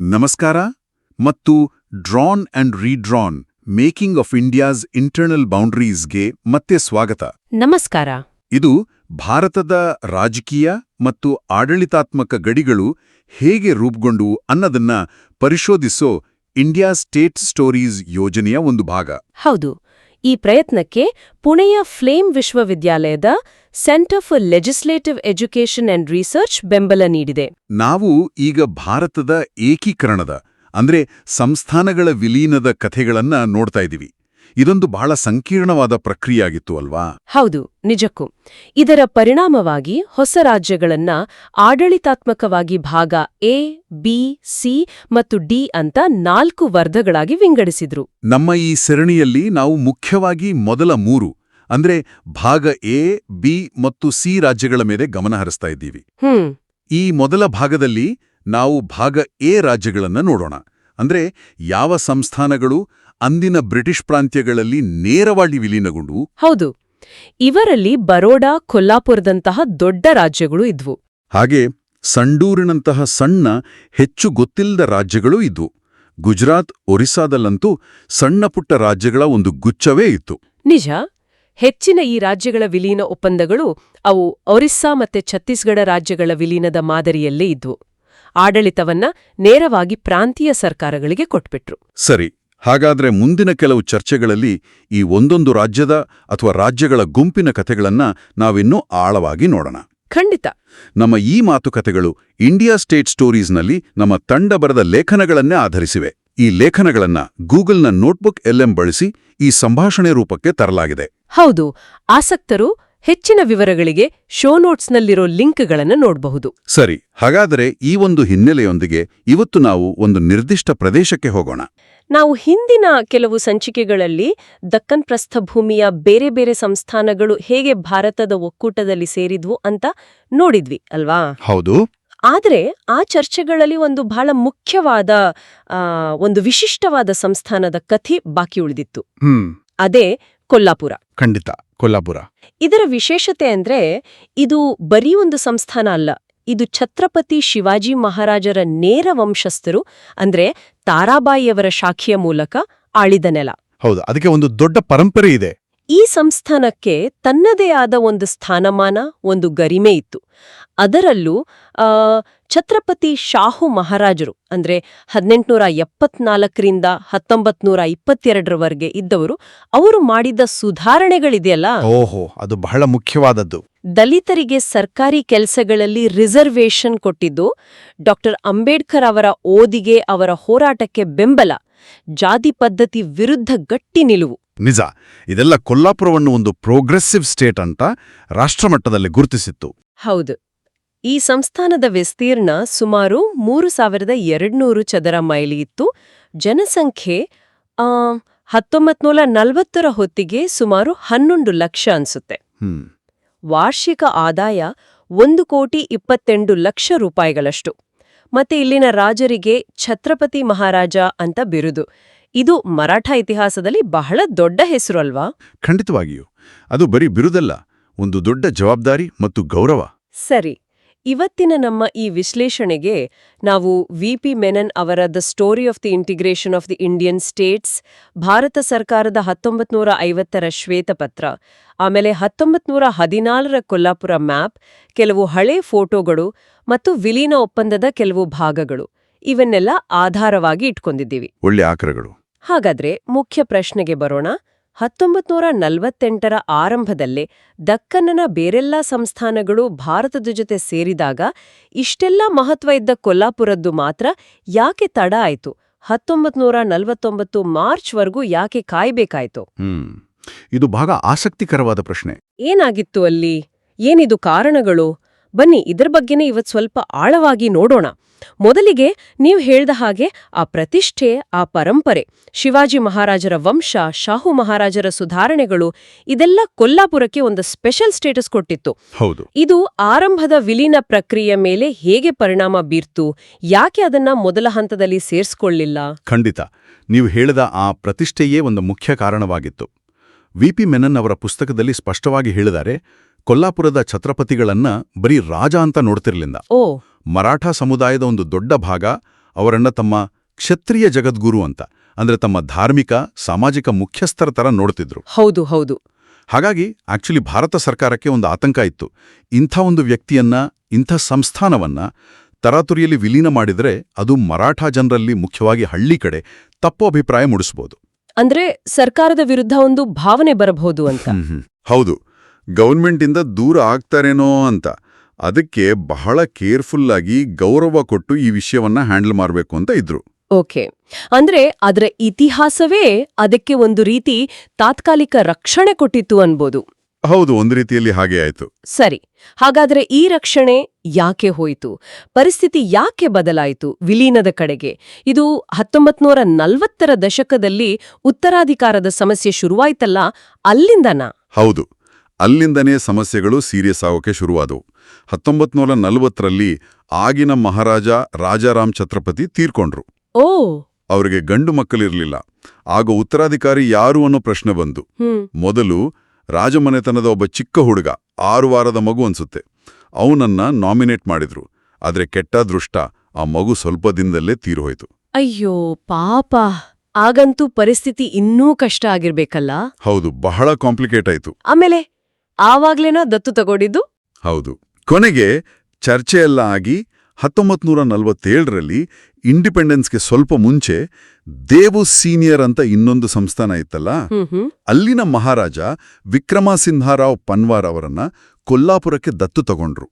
ನಮಸ್ಕಾರ ಮತ್ತು drawn and redrawn making of India's internal ಬೌಂಡ್ರೀಸ್ಗೆ ಮತ್ತೆ ಸ್ವಾಗತ. ನಮಸ್ಕಾರ. ಇದು ಭಾರತದ ರಾಜಕೀಯ ಮತ್ತು ಆಡಳಿತಾತ್ಮಕ ಗಡಿಗಳು ಹೇಗೆ ರೂಪುಗೊಂಡು ಅನ್ನೋದನ್ನ ಪರಿಶೋಧಿಸೋ ಇಂಡಿಯಾ ಸ್ಟೇಟ್ ಸ್ಟೋರೀಸ್ ಯೋಜನೆಯ ಒಂದು ಭಾಗ. ಹೌದು. ಈ ಪ್ರಯತ್ನಕ್ಕೆ ಪುಣೆಯ ಫ್ಲೇಮ್ ವಿಶ್ವವಿದ್ಯಾಲಯದ centre for legislative education and research ಬೆಂಬಲ ನೀಡಿದೆ. ನಾವು ಈಗ ಭಾರತದ ಏಕೀಕರಣದ, ಅಂದ್ರೆ ಸಂಸ್ಥಾನಗಳ ವಿಲೀನದ ಕಥೆಗಳನ್ನ ನೋಡ್ತಾ ಇದ್ದೀವಿ ಇದೊಂದು ಬಹಳ ಸಂಕೀರ್ಣವಾದ ಪ್ರಕ್ರಿಯೆಯಾಗಿತ್ತು ಅಲ್ವಾ? ಹೌದು ನಿಜಕ್ಕೂ. ಇದರ ಪರಿಣಾಮವಾಗಿ ಹೊಸ ರಾಜ್ಯಗಳನ್ನ ಆಡಳಿತಾತ್ಮಕವಾಗಿ ಭಾಗ ಎ ಬಿ ಸಿ ಮತ್ತು ಡಿ ಅಂತ ನಾಲ್ಕು ವರ್ಧಗಳಾಗಿ ವಿಂಗಡಿಸಿದ್ರು. ನಮ್ಮ ಈ ಸರಣಿಯಲ್ಲಿ ನಾವು ಮುಖ್ಯವಾಗಿ ಮೊದಲ ಮೂರು ಅಂದ್ರೆ ಭಾಗ ಎ ಬಿ ಮತ್ತು ಸಿ ರಾಜ್ಯಗಳ ಮೇಲೆ ಗಮನ ಹರಿಸ್ತಾ ಇದ್ದೀವಿ. ಹ್ಮ್. ಈ ಮೊದಲ ಭಾಗದಲ್ಲಿ ನಾವು ಭಾಗ ಎ ರಾಜ್ಯಗಳನ್ನ ನೋಡೋಣ. ಅಂದ್ರೆ ಯಾವ ಸಂಸ್ಥಾನಗಳು ಅಂದಿನ ಬ್ರಿಟಿಷ್ ಪ್ರಾಂತ್ಯಗಳಲ್ಲಿ ನೇರವಾಗಿ ವಿಲೀನಗೊಂಡು ಹೌದು. ಇವರಲ್ಲಿ ಬರೋಡಾ ಕೊಲ್ಲಾಪುರದಂತಹ ದೊಡ್ಡ ರಾಜ್ಯಗಳು ಇದ್ವು. ಹಾಗೆ ಸಂಡೂರಿನಂತಹ ಸಣ್ಣ ಹೆಚ್ಚು ಗೊತ್ತಿಲ್ಲದ ರಾಜ್ಯಗಳೂ ಇದ್ವು. ಗುಜರಾತ್ ಒರಿಸ್ಸಾದಲ್ಲಂತೂ ಸಣ್ಣ ಪುಟ್ಟ ರಾಜ್ಯಗಳ ಒಂದು ಗುಚ್ಛವೇ ಇತ್ತು. ನಿಜ. ಹೆಚ್ಚಿನ ಈ ರಾಜ್ಯಗಳ ವಿಲೀನ ಒಪ್ಪಂದಗಳು ಅವು ಒರಿಸ್ಸಾ ಮತ್ತೆ ಛತ್ತೀಸ್ಗಢ ರಾಜ್ಯಗಳ ವಿಲೀನದ ಮಾದರಿಯಲ್ಲೇ ಇದ್ವು. ಆಡಳಿತವನ್ನ ನೇರವಾಗಿ ಪ್ರಾಂತೀಯ ಸರ್ಕಾರಗಳಿಗೆ ಕೊಟ್ಬಿಟ್ರು. ಸರಿ. ಹಾಗಾದ್ರೆ ಮುಂದಿನ ಕೆಲವು ಚರ್ಚೆಗಳಲ್ಲಿ ಈ ಒಂದೊಂದು ರಾಜ್ಯದ ಅಥವಾ ರಾಜ್ಯಗಳ ಗುಂಪಿನ ಕಥೆಗಳನ್ನ ನಾವಿನ್ನೂ ಆಳವಾಗಿ ನೋಡೋಣ. ಖಂಡಿತ. ನಮ್ಮ ಈ ಮಾತುಕತೆಗಳು ಇಂಡಿಯಾ ಸ್ಟೇಟ್ ಸ್ಟೋರೀಸ್ನಲ್ಲಿ ನಮ್ಮ ತಂಡ ಬರೆದ ಲೇಖನಗಳನ್ನೇ ಆಧರಿಸಿವೆ. ಈ ಲೇಖನಗಳನ್ನ ಗೂಗಲ್ನ ನೋಟ್ಬುಕ್ ಎಲ್ಎಂ ಬಳಸಿ ಈ ಸಂಭಾಷಣೆ ರೂಪಕ್ಕೆ ತರಲಾಗಿದೆ. ಹೌದು ಆಸಕ್ತರು ಹೆಚ್ಚಿನ ವಿವರಗಳಿಗೆ ಶೋ ನೋಟ್ಸ್ನಲ್ಲಿರೋ ಲಿಂಕ್ಗಳನ್ನು ನೋಡಬಹುದು. ಸರಿ ಹಾಗಾದರೆ ಈ ಒಂದು ಹಿನ್ನೆಲೆಯೊಂದಿಗೆ ಇವತ್ತು ನಾವು ಒಂದು ನಿರ್ದಿಷ್ಟ ಪ್ರದೇಶಕ್ಕೆ ಹೋಗೋಣ. ನಾವು ಹಿಂದಿನ ಕೆಲವು ಸಂಚಿಕೆಗಳಲ್ಲಿ ದಕ್ಕನ್ ಪ್ರಸ್ಥಭೂಮಿಯ ಬೇರೆ ಬೇರೆ ಸಂಸ್ಥಾನಗಳು ಹೇಗೆ ಭಾರತದ ಒಕ್ಕೂಟದಲ್ಲಿ ಸೇರಿದ್ವು ಅಂತ ನೋಡಿದ್ವಿ ಅಲ್ವಾ? ಹೌದು. ಆದರೆ ಆ ಚರ್ಚೆಗಳಲ್ಲಿ ಒಂದು ಬಹಳ ಮುಖ್ಯವಾದ ಒಂದು ವಿಶಿಷ್ಟವಾದ ಸಂಸ್ಥಾನದ ಕಥೆ ಬಾಕಿ ಉಳಿದಿತ್ತು. ಅದೇ ಕೊಲ್ಲಾಪುರ. ಖಂಡಿತ ಕೊಲ್ಲಾಪುರ. ಇದರ ವಿಶೇಷತೆ ಅಂದ್ರೆ ಇದು ಬರೀ ಒಂದು ಸಂಸ್ಥಾನ ಅಲ್ಲ ಇದು ಛತ್ರಪತಿ ಶಿವಾಜಿ ಮಹಾರಾಜರ ನೇರ ವಂಶಸ್ಥರು ಅಂದ್ರೆ ತಾರಾಬಾಯಿಯವರ ಶಾಖೆಯ ಮೂಲಕ ಆಳಿದ ನೆಲ. ಹೌದು ಅದಕ್ಕೆ ಒಂದು ದೊಡ್ಡ ಪರಂಪರೆ ಇದೆ. ಈ ಸಂಸ್ಥಾನಕ್ಕೆ ತನ್ನದೇ ಆದ ಒಂದು ಸ್ಥಾನಮಾನ ಒಂದು ಗರಿಮೆ ಇತ್ತು. ಅದರಲ್ಲೂ ಛತ್ರಪತಿ ಶಾಹು ಮಹಾರಾಜರು ಅಂದ್ರೆ ಹದಿನೆಂಟುನೂರ ಎಪ್ಪತ್ನಾಲ್ಕರಿಂದ ಹತ್ತೊಂಬತ್ನೂರ ಇಪ್ಪತ್ತೆರಡರವರೆಗೆ ಇದ್ದವರು ಅವರು ಮಾಡಿದ ಸುಧಾರಣೆಗಳಿದೆಯಲ್ಲ? ಓಹೋ ಅದು ಬಹಳ ಮುಖ್ಯವಾದದ್ದು. ದಲಿತರಿಗೆ ಸರ್ಕಾರಿ ಕೆಲಸಗಳಲ್ಲಿ ರಿಸರ್ವೇಷನ್ ಕೊಟ್ಟಿದ್ದು ಡಾಕ್ಟರ್ ಅಂಬೇಡ್ಕರ್ ಅವರ ಓದಿಗೆ ಅವರ ಹೋರಾಟಕ್ಕೆ ಬೆಂಬಲ. ಜಾತಿ ಪದ್ಧತಿ ವಿರುದ್ಧ ಗಟ್ಟಿ ನಿಲುವು. ನಿಜ ಇದೆಲ್ಲ ಕೊಲ್ಲಾಪುರವನ್ನು ಒಂದು ಪ್ರೋಗ್ರೆಸಿವ್ ಸ್ಟೇಟ್ ಅಂತ ರಾಷ್ಟ್ರಮಟ್ಟದಲ್ಲಿ ಗುರುತಿಸಿತ್ತು. ಹೌದು. ಈ ಸಂಸ್ಥಾನದ ವಿಸ್ತೀರ್ಣ ಸುಮಾರು ಮೂರು ಸಾವಿರದ ಎರಡ್ನೂರು ಚದರ ಮೈಲಿ ಇತ್ತು. ಜನಸಂಖ್ಯೆ ಆ, ಹತ್ತೊಂಬತ್ನೂರ ನಲವತ್ತರ ಹೊತ್ತಿಗೆ ಸುಮಾರು ಹನ್ನೊಂದು ಲಕ್ಷ ಅನ್ಸುತ್ತೆ. ವಾರ್ಷಿಕ ಆದಾಯ ಒಂದು ಕೋಟಿ ಇಪ್ಪತ್ತೆಂಟು ಲಕ್ಷ ರೂಪಾಯಿಗಳಷ್ಟು. ಮತ್ತೆ ಇಲ್ಲಿನ ರಾಜರಿಗೆ ಛತ್ರಪತಿ ಮಹಾರಾಜ ಅಂತ ಬಿರುದು. ಇದು ಮರಾಠ ಇತಿಹಾಸದಲ್ಲಿ ಬಹಳ ದೊಡ್ಡ ಹೆಸರು ಅಲ್ವಾ? ಖಂಡಿತವಾಗಿಯೂ. ಅದು ಬರೀ ಬಿರುದಲ್ಲ ಒಂದು ದೊಡ್ಡ ಜವಾಬ್ದಾರಿ ಮತ್ತು ಗೌರವ. ಸರಿ. ಇವತ್ತಿನ ನಮ್ಮ ಈ ವಿಶ್ಲೇಷಣೆಗೆ ನಾವು ವಿ ಪಿ ಮೆನನ್ ಅವರ the story of the integration of the Indian states Bharat ಸರ್ಕಾರದ ಹತ್ತೊಂಬತ್ ನೂರ ಐವತ್ತರ ಶ್ವೇತಪತ್ರ ಆಮೇಲೆ ಹತ್ತೊಂಬತ್ ನೂರ ಹದಿನಾಲ್ಕರ ಕೊಲ್ಲಾಪುರ ಮ್ಯಾಪ್ ಕೆಲವು ಹಳೆ ಫೋಟೋಗಳು ಮತ್ತು ವಿಲೀನ ಒಪ್ಪಂದದ ಕೆಲವು ಭಾಗಗಳು. ಇವನ್ನೆಲ್ಲ ಆಧಾರವಾಗಿ ಇಟ್ಕೊಂಡಿದ್ದೀವಿ. ಒಳ್ಳೆ ಆಕರಗಳು. ಹಾಗಾದ್ರೆ ಮುಖ್ಯ ಪ್ರಶ್ನೆಗೆ ಬರೋಣ. ಹತ್ತೊಂಬತ್ ನೂರ ನಲವತ್ತೆಂಟರ ಆರಂಭದಲ್ಲೇ ದಕ್ಕನ್ನನ ಬೇರೆಲ್ಲ ಸಂಸ್ಥಾನಗಳು ಭಾರತದ ಜೊತೆ ಸೇರಿದಾಗ ಇಷ್ಟೆಲ್ಲ ಮಹತ್ವ ಇದ್ದ ಕೊಲ್ಲಾಪುರದ್ದು ಮಾತ್ರ ಯಾಕೆ ತಡ ಆಯಿತು? ಹತ್ತೊಂಬತ್ನೂರ ನಲವತ್ತೊಂಬತ್ತು ಮಾರ್ಚ್ವರೆಗೂ ಯಾಕೆ ಕಾಯ್ಬೇಕಾಯ್ತು? ಇದು ಭಾಗ ಆಸಕ್ತಿಕರವಾದ ಪ್ರಶ್ನೆ. ಏನಾಗಿತ್ತು ಅಲ್ಲಿ? ಏನಿದು ಕಾರಣಗಳು? ಬನ್ನಿ ಇದರ ಬಗ್ಗೆನೇ ಇವತ್ತು ಸ್ವಲ್ಪ ಆಳವಾಗಿ ನೋಡೋಣ. ಮೊದಲಿಗೆ ನೀವು ಹೇಳ್ದ ಹಾಗೆ ಆ ಪ್ರತಿಷ್ಠೆ ಆ ಪರಂಪರೆ ಶಿವಾಜಿ ಮಹಾರಾಜರ ವಂಶ ಶಾಹು ಮಹಾರಾಜರ ಸುಧಾರಣೆಗಳು ಇದೆಲ್ಲ ಕೊಲ್ಲಾಪುರಕ್ಕೆ ಒಂದು ಸ್ಪೆಷಲ್ ಸ್ಟೇಟಸ್ ಕೊಟ್ಟಿತ್ತು. ಹೌದು. ಇದು ಆರಂಭದ ವಿಲೀನ ಪ್ರಕ್ರಿಯೆ ಮೇಲೆ ಹೇಗೆ ಪರಿಣಾಮ ಬೀರ್ತು ಯಾಕೆ ಅದನ್ನ ಮೊದಲ ಹಂತದಲ್ಲಿ ಸೇರ್ಸ್ಕೊಳ್ಳಿಲ್ಲ? ಖಂಡಿತ. ನೀವು ಹೇಳಿದ ಆ ಪ್ರತಿಷ್ಠೆಯೇ ಒಂದು ಮುಖ್ಯ ಕಾರಣವಾಗಿತ್ತು. ವಿ. ಪಿ. ಮೆನನ್ ಅವರ ಪುಸ್ತಕದಲ್ಲಿ ಸ್ಪಷ್ಟವಾಗಿ ಹೇಳಿದ್ದಾರೆ ಕೊಲ್ಲಾಪುರದ ಛತ್ರಪತಿಗಳನ್ನ ಬರೀ ರಾಜ ಅಂತ ನೋಡ್ತಿರ್ಲಿಲ್ಲ. ಓ. ಮರಾಠ ಸಮುದಾಯದ ಒಂದು ದೊಡ್ಡ ಭಾಗ ಅವರನ್ನು ತಮ್ಮ ಕ್ಷತ್ರಿಯ ಜಗದ್ಗುರು ಅಂತ ಅಂದ್ರೆ ತಮ್ಮ ಧಾರ್ಮಿಕ ಸಾಮಾಜಿಕ ಮುಖ್ಯಸ್ಥರ ತರ ನೋಡ್ತಿದ್ರು. ಹೌದು ಹೌದು. ಹಾಗಾಗಿ ಆಕ್ಚುಲಿ ಭಾರತ ಸರ್ಕಾರಕ್ಕೆ ಒಂದು ಆತಂಕ ಇತ್ತು. ಇಂಥ ಒಂದು ವ್ಯಕ್ತಿಯನ್ನ ಇಂಥ ಸಂಸ್ಥಾನವನ್ನ ತರಾತುರಿಯಲ್ಲಿ ವಿಲೀನ ಮಾಡಿದರೆ ಅದು ಮರಾಠ ಜನರಲ್ಲಿ ಮುಖ್ಯವಾಗಿ ಹಳ್ಳಿ ಕಡೆ ತಪ್ಪು ಅಭಿಪ್ರಾಯ ಮೂಡಿಸಬಹುದು ಅಂದ್ರೆ ಸರ್ಕಾರದ ವಿರುದ್ಧ ಒಂದು ಭಾವನೆ ಬರಬಹುದು ಅಂತ. ಹೌದು. ಗೌರ್ಮೆಂಟಿಂದ ದೂರ ಆಗ್ತಾರೇನೋ ಅಂತ. ಅದಕ್ಕೆ ಬಹಳ ಕೇರ್ಫುಲ್ ಆಗಿ ಗೌರವ ಕೊಟ್ಟು ಈ ವಿಷಯವನ್ನ ಹ್ಯಾಂಡಲ್ ಮಾಡಬೇಕು ಅಂತ ಇದ್ರು. ಓಕೆ. ಅಂದ್ರೆ ಅದರ ಇತಿಹಾಸವೇ ಅದಕ್ಕೆ ಒಂದು ರೀತಿ ತಾತ್ಕಾಲಿಕ ರಕ್ಷಣೆ ಕೊಟ್ಟಿತ್ತು ಅನ್ಬೋದು. ಹೌದು ಒಂದು ರೀತಿಯಲ್ಲಿ ಹಾಗೆ ಆಯ್ತು. ಸರಿ. ಹಾಗಾದ್ರೆ ಈ ರಕ್ಷಣೆ ಯಾಕೆ ಹೋಯಿತು? ಪರಿಸ್ಥಿತಿ ಯಾಕೆ ಬದಲಾಯಿತು ವಿಲೀನದ ಕಡೆಗೆ? ಇದು ಹತ್ತೊಂಬತ್ ನೂರ ನಲ್ವತ್ತರ ದಶಕದಲ್ಲಿ ಉತ್ತರಾಧಿಕಾರದ ಸಮಸ್ಯೆ ಶುರುವಾಯ್ತಲ್ಲ ಅಲ್ಲಿಂದನಾ? ಹೌದು. ಅಲ್ಲಿಂದನೇ ಸಮಸ್ಯೆಗಳು ಸೀರಿಯಸ್ ಆಗೋಕೆ ಶುರುವಾದವು. ಹತ್ತೊಂಬತ್ ನೂರ ನಲವತ್ತರಲ್ಲಿ ಆಗಿನ ಮಹಾರಾಜ ರಾಜಾರಾಮ್ ಛತ್ರಪತಿ ತೀರ್ಕೊಂಡ್ರು. ಓ! ಅವರಿಗೆ ಗಂಡು ಮಕ್ಕಳಿರಲಿಲ್ಲ. ಆಗ ಉತ್ತರಾಧಿಕಾರಿ ಯಾರು ಅನ್ನೋ ಪ್ರಶ್ನೆ ಬಂತು. ಹ್ಮ್. ಮೊದಲು ರಾಜಮನೆತನದ ಒಬ್ಬ ಚಿಕ್ಕ ಹುಡುಗ ಆರು ವಾರದ ಮಗು ಅನ್ಸುತ್ತೆ. ಅವನನ್ನ ನಾಮಿನೇಟ್ ಮಾಡಿದ್ರು. ಆದ್ರೆ ಕೆಟ್ಟ ದೃಷ್ಟ ಆ ಮಗು ಸ್ವಲ್ಪ ದಿನದಲ್ಲೇ ತೀರೋಯ್ತು ಅಯ್ಯೋ ಪಾಪ. ಆಗಂತೂ ಪರಿಸ್ಥಿತಿ ಇನ್ನೂ ಕಷ್ಟ ಆಗಿರ್ಬೇಕಲ್ಲ? ಹೌದು ಬಹಳ ಕಾಂಪ್ಲಿಕೇಟ್ ಆಯ್ತು. ಆಮೇಲೆ? ಆವಾಗ್ಲೇನಾ ದತ್ತು ತಗೊಂಡಿದ್ದು? ಹೌದು. ಕೊನೆಗೆ ಚರ್ಚೆಯೆಲ್ಲ ಆಗಿ ಹತ್ತೊಂಬತ್ ನೂರ ನಲವತ್ತೇಳರಲ್ಲಿ ಇಂಡಿಪೆಂಡೆನ್ಸ್ಗೆ ಸ್ವಲ್ಪ ಮುಂಚೆ ದೇವು ಸೀನಿಯರ್ ಅಂತ ಇನ್ನೊಂದು ಸಂಸ್ಥಾನ ಇತ್ತಲ್ಲ? ಅಲ್ಲಿನ ಮಹಾರಾಜ ವಿಕ್ರಮಸಿಂಹರಾವ್ ಪನ್ವಾರ್ ಅವರನ್ನ ಕೊಲ್ಲಾಪುರಕ್ಕೆ ದತ್ತು ತಗೊಂಡ್ರು.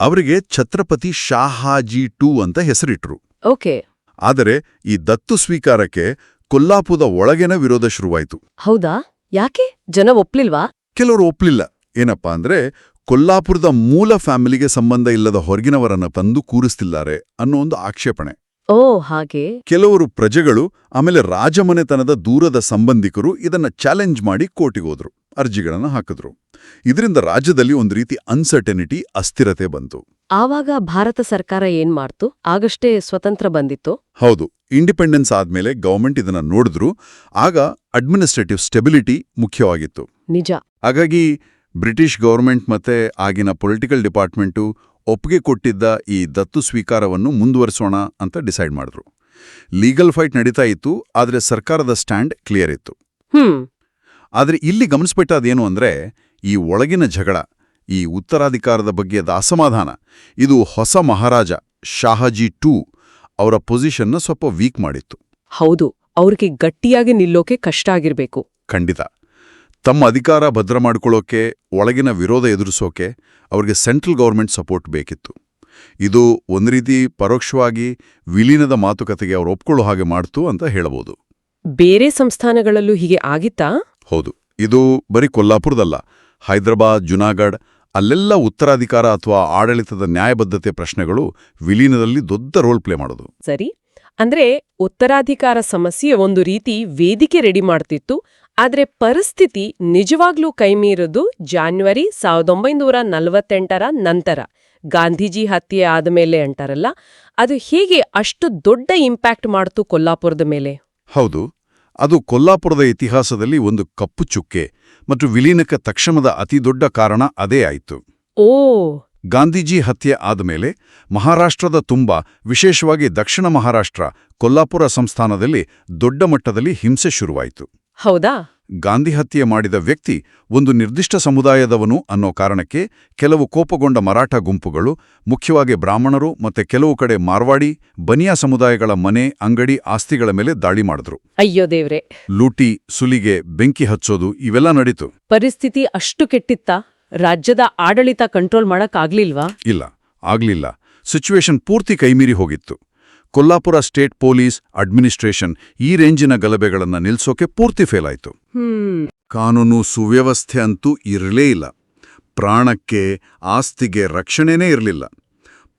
ಅವರಿಗೆ ಛತ್ರಪತಿ ಶಾಹಾಜಿ ಟೂ ಅಂತ ಹೆಸರಿಟ್ರು. ಓಕೆ. ಆದರೆ ಈ ದತ್ತು ಸ್ವೀಕಾರಕ್ಕೆ ಕೊಲ್ಲಾಪುರದ ಒಳಗೇನ ವಿರೋಧ ಶುರುವಾಯಿತು. ಹೌದಾ? ಯಾಕೆ? ಜನ ಒಪ್ಲಿಲ್ವಾ? ಕೆಲವರು ಒಪ್ಲಿಲ್ಲ. ಏನಪ್ಪಾ ಅಂದ್ರೆ, ಕೊಲ್ಲಾಪುರದ ಮೂಲ ಫ್ಯಾಮಿಲಿಗೆ ಸಂಬಂಧ ಇಲ್ಲದ ಹೊರಗಿನವರನ್ನ ತಂದು ಕೂರಿಸ್ತಿದ್ದಾರೆ ಅನ್ನೋ ಒಂದು ಆಕ್ಷೇಪಣೆ. ಓ ಹಾಗೆ. ಕೆಲವರು ಪ್ರಜೆಗಳು ಆಮೇಲೆ ರಾಜಮನೆತನದ ದೂರದ ಸಂಬಂಧಿಕರು ಇದನ್ನ ಚಾಲೆಂಜ್ ಮಾಡಿ ಕೋರ್ಟಿಗೋದ್ರು ಅರ್ಜಿಗಳನ್ನು ಹಾಕಿದ್ರು. ಇದರಿಂದ ರಾಜ್ಯದಲ್ಲಿ ಒಂದು ರೀತಿ ಅನ್ಸರ್ಟೆನಿಟಿ ಅಸ್ಥಿರತೆ ಬಂತು. ಆವಾಗ ಭಾರತ ಸರ್ಕಾರ ಏನ್ ಮಾಡ್ತು? ಆಗಷ್ಟೇ ಸ್ವತಂತ್ರ ಬಂದಿತ್ತು? ಹೌದು ಇಂಡಿಪೆಂಡೆನ್ಸ್ ಆದ್ಮೇಲೆ ಗವರ್ಮೆಂಟ್ ಇದನ್ನ ನೋಡಿದ್ರು ಆಗ ಅಡ್ಮಿನಿಸ್ಟ್ರೇಟಿವ್ ಸ್ಟೆಬಿಲಿಟಿ ಮುಖ್ಯವಾಗಿತ್ತು. ನಿಜ. ಹಾಗಾಗಿ ಬ್ರಿಟಿಷ್ ಗವರ್ಮೆಂಟ್ ಮತ್ತೆ ಆಗಿನ ಪೊಲಿಟಿಕಲ್ ಡಿಪಾರ್ಟ್ಮೆಂಟು ಒಪ್ಪಿಗೆ ಕೊಟ್ಟಿದ್ದ ಈ ದತ್ತು ಸ್ವೀಕಾರವನ್ನು ಮುಂದುವರಿಸೋಣ ಅಂತ ಡಿಸೈಡ್ ಮಾಡಿದ್ರು. ಲೀಗಲ್ ಫೈಟ್ ನಡೀತಾ ಇತ್ತು ಆದರೆ ಸರ್ಕಾರದ ಸ್ಟ್ಯಾಂಡ್ ಕ್ಲಿಯರ್ ಇತ್ತು. ಹ್ಮ್. ಆದರೆ ಇಲ್ಲಿ ಗಮನಿಸ್ಬಿಟ್ಟಾದೇನು ಅಂದ್ರೆ ಈ ಒಳಗಿನ ಜಗಳ ಈ ಉತ್ತರಾಧಿಕಾರದ ಬಗ್ಗೆದ ಅಸಮಾಧಾನ. ಇದು ಹೊಸ ಮಹಾರಾಜ ಶಾಹಜಿ ಟೂ ಅವರ ಪೊಸಿಷನ್ನ ಸ್ವಲ್ಪ ವೀಕ್ ಮಾಡಿತ್ತು. ಹೌದು ಅವ್ರಿಗೆ ಗಟ್ಟಿಯಾಗಿ ನಿಲ್ಲೋಕೆ ಕಷ್ಟ ಆಗಿರಬೇಕು. ಖಂಡಿತ. ತಮ್ಮ ಅಧಿಕಾರ ಭದ್ರ ಮಾಡಿಕೊಳ್ಳೋಕೆ ಒಳಗಿನ ವಿರೋಧ ಎದುರಿಸೋಕೆ ಅವರಿಗೆ ಸೆಂಟ್ರಲ್ ಗೌರ್ಮೆಂಟ್ ಸಪೋರ್ಟ್ ಬೇಕಿತ್ತು. ಇದು ಒಂದು ರೀತಿ ಪರೋಕ್ಷವಾಗಿ ವಿಲೀನದ ಮಾತುಕತೆಗೆ ಅವರು ಒಪ್ಕೊಳ್ಳೋ ಹಾಗೆ ಮಾಡ್ತು ಅಂತ ಹೇಳಬಹುದು ಬೇರೆ ಸಂಸ್ಥಾನಗಳಲ್ಲೂ ಹೀಗೆ ಆಗಿತ್ತಾ? ಹೌದು. ಇದು ಬರೀ ಕೊಲ್ಲಾಪುರದಲ್ಲ. ಹೈದರಾಬಾದ್ ಜುನಾಗಢ್ ಅಲ್ಲೆಲ್ಲ ಉತ್ತರಾಧಿಕಾರ ಅಥವಾ ಆಡಳಿತದ ನ್ಯಾಯಬದ್ಧತೆ ಪ್ರಶ್ನೆಗಳು ವಿಲೀನದಲ್ಲಿ ದೊಡ್ಡ ರೋಲ್ ಪ್ಲೇ ಮಾಡೋದು. ಸರಿ. ಅಂದ್ರೆ ಉತ್ತರಾಧಿಕಾರ ಸಮಸ್ಯೆ ಒಂದು ರೀತಿ ವೇದಿಕೆ ರೆಡಿ ಮಾಡ್ತಿತ್ತು. ಆದ್ರೆ ಪರಿಸ್ಥಿತಿ ನಿಜವಾಗ್ಲೂ ಕೈಮೀರೋದು ಜಾನ್ವರಿ ಸಾವಿರದ ಒಂಬೈನೂರ ನಲವತ್ತೆಂಟರ ನಂತರ. ಗಾಂಧೀಜಿ ಹತ್ಯೆ ಆದಮೇಲೆ ಅಂಟಾರಲ್ಲ ಅದು ಹೇಗೆ ಅಷ್ಟು ದೊಡ್ಡ ಇಂಪ್ಯಾಕ್ಟ್ ಮಾಡ್ತು ಕೊಲ್ಲಾಪುರದ ಮೇಲೆ? ಹೌದು ಅದು ಕೊಲ್ಲಾಪುರದ ಇತಿಹಾಸದಲ್ಲಿ ಒಂದು ಕಪ್ಪು ಚುಕ್ಕೆ ಮತ್ತು ವಿಲೀನಕ್ಕೆ ತಕ್ಷಣದ ಅತಿದೊಡ್ಡ ಕಾರಣ ಅದೇ ಆಯಿತು. ಓ! ಗಾಂಧೀಜಿ ಹತ್ಯೆ ಆದಮೇಲೆ ಮಹಾರಾಷ್ಟ್ರದ ತುಂಬ ವಿಶೇಷವಾಗಿ ದಕ್ಷಿಣ ಮಹಾರಾಷ್ಟ್ರ ಕೊಲ್ಲಾಪುರ ಸಂಸ್ಥಾನದಲ್ಲಿ ದೊಡ್ಡ ಮಟ್ಟದಲ್ಲಿ ಹಿಂಸೆ ಶುರುವಾಯಿತು. ಹೌದಾ? ಗಾಂಧಿ ಹತ್ಯೆ ಮಾಡಿದ ವ್ಯಕ್ತಿ ಒಂದು ನಿರ್ದಿಷ್ಟ ಸಮುದಾಯದವನು ಅನ್ನೋ ಕಾರಣಕ್ಕೆ ಕೆಲವು ಕೋಪಗೊಂಡ ಮರಾಠ ಗುಂಪುಗಳು ಮುಖ್ಯವಾಗಿ ಬ್ರಾಹ್ಮಣರು ಮತ್ತೆ ಕೆಲವು ಕಡೆ ಮಾರ್ವಾಡಿ ಬನಿಯಾ ಸಮುದಾಯಗಳ ಮನೆ ಅಂಗಡಿ ಆಸ್ತಿಗಳ ಮೇಲೆ ದಾಳಿ ಮಾಡಿದ್ರು. ಅಯ್ಯೋ ದೇವ್ರೆ! ಲೂಟಿ ಸುಲಿಗೆ ಬೆಂಕಿ ಹಚ್ಚೋದು ಇವೆಲ್ಲ ನಡೀತು. ಪರಿಸ್ಥಿತಿ ಅಷ್ಟು ಕೆಟ್ಟಿತ್ತ? ರಾಜ್ಯದ ಆಡಳಿತ ಕಂಟ್ರೋಲ್ ಮಾಡಕ್ ಆಗ್ಲಿಲ್ವಾ ಇಲ್ಲ ಆಗ್ಲಿಲ್ಲ. ಸಿಚುವೇಶನ್ ಪೂರ್ತಿ ಕೈಮೀರಿ ಹೋಗಿತ್ತು. ಕೊಲ್ಲಾಪುರ ಸ್ಟೇಟ್ ಪೊಲೀಸ್ ಅಡ್ಮಿನಿಸ್ಟ್ರೇಷನ್ ಈ ರೇಂಜಿನ ಗಲಭೆಗಳನ್ನು ನಿಲ್ಸೋಕೆ ಪೂರ್ತಿ ಫೇಲ್ ಆಯ್ತು ಕಾನೂನು ಸುವ್ಯವಸ್ಥೆ ಅಂತೂ ಇರಲೇ ಇಲ್ಲ. ಪ್ರಾಣಕ್ಕೆ ಆಸ್ತಿಗೆ ರಕ್ಷಣೆನೇ ಇರಲಿಲ್ಲ.